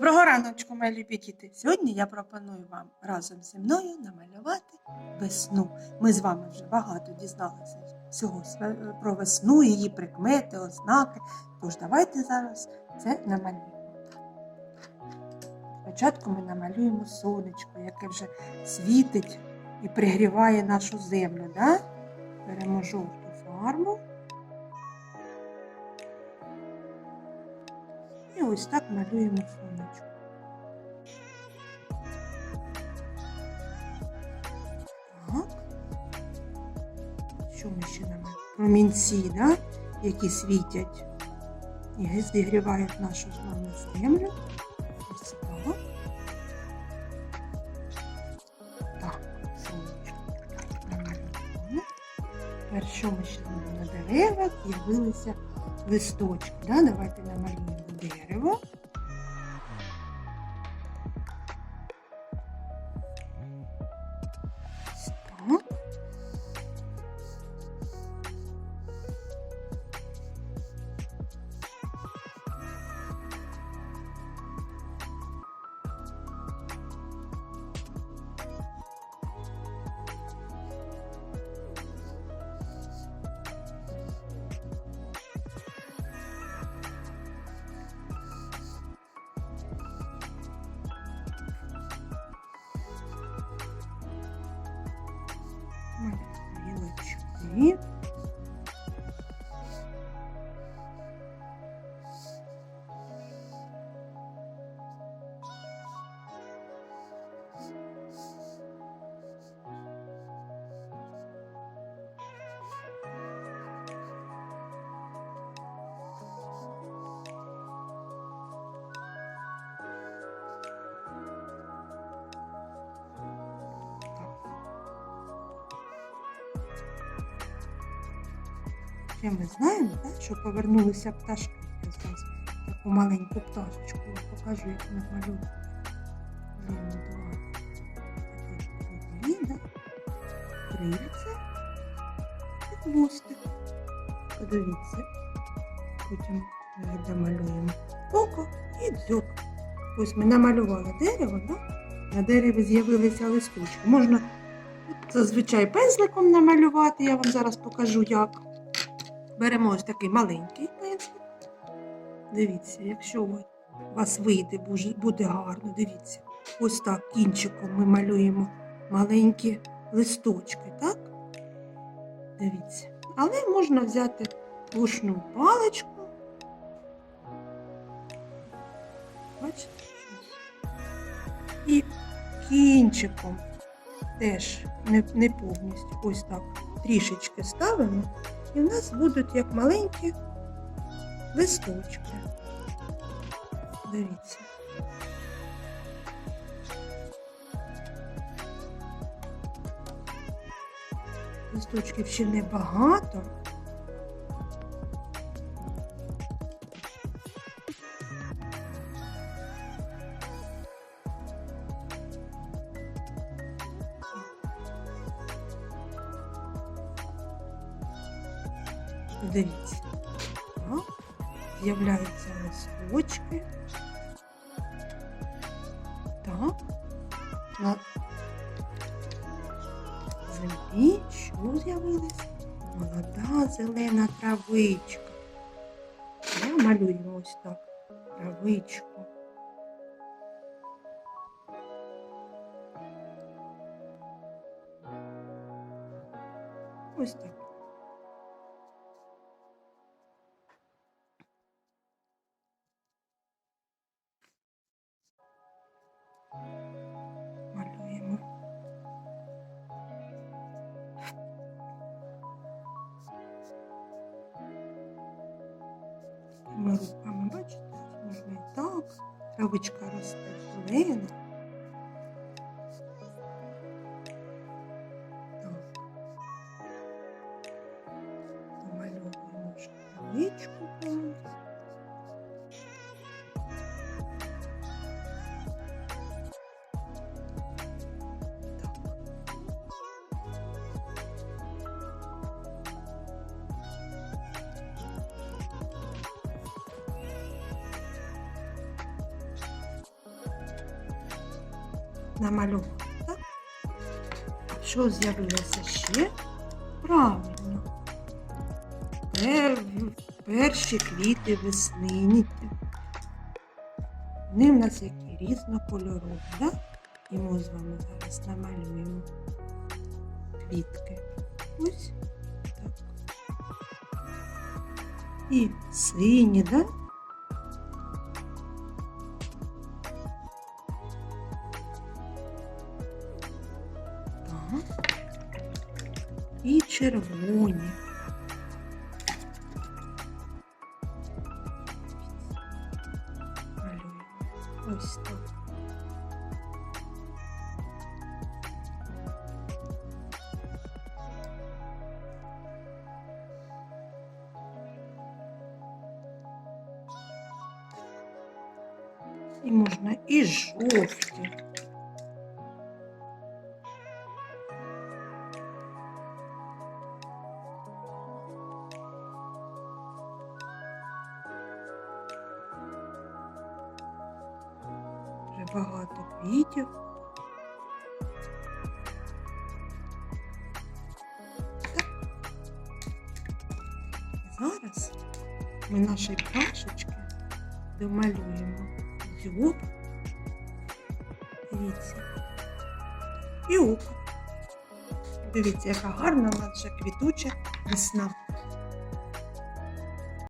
Доброго раночку, мої любі діти! Сьогодні я пропоную вам разом зі мною намалювати весну. Ми з вами вже багато дізналися всього про весну, її прикмети, ознаки. Тож давайте зараз це намалюємо. Спочатку ми намалюємо сонечко, яке вже світить і пригріває нашу землю. Да? Беремо жовту фарбу. І ось так малюємо сонечко. Так. Що ми ще намалюємо? Промінці, да? які світять і зігрівають нашу з вами землю. Ось так. Так, ми ще на деревах? З'явилися листочки. Да? Давайте намалюємо дерево. Maria Ще ми знаємо, так, що повернулися пташки. Я зараз таку маленьку пташечку покажу, як ми малюємо. Круглі, і хвостик. Подивіться. Потім ми домалюємо око і дзьоб. Ось ми намалювали дерево, да? на дереві з'явилися листочки. Можна зазвичай пензликом намалювати, я вам зараз покажу як. Беремо ось такий маленький пензлик. Дивіться, якщо у вас вийде, буде гарно, дивіться. Ось так кінчиком ми малюємо маленькі листочки, так? Дивіться. Але можна взяти пушну паличку. Бачите? І кінчиком теж не, не повністю. Ось так трішечки ставимо. І в нас будуть як маленькі листочки. Дивіться. Листочків ще небагато. Дивіться. Так. З'являються листочки. Так. На землі що з'явилось? Молода зелена травичка. Ми малюємо ось так. Травичку. Ось так. Такими руками, бачите, можна і так. Травичка росте зелена. Так. Домальовуємо вже травичку. Так? Що з'явилося ще? Правильно. Пер... Перші квіти весни. Вони в нас які різнокольорові, так? І ми з вами зараз намалюємо квітки. Ось так. І сині, так? червоні. Малюємо. Ось так. І можна і жовті. Вже багато квітів. Зараз ми наші пташечки домалюємо дзьоб. Дивіться. І око. Дивіться, яка гарна наша квітуча весна.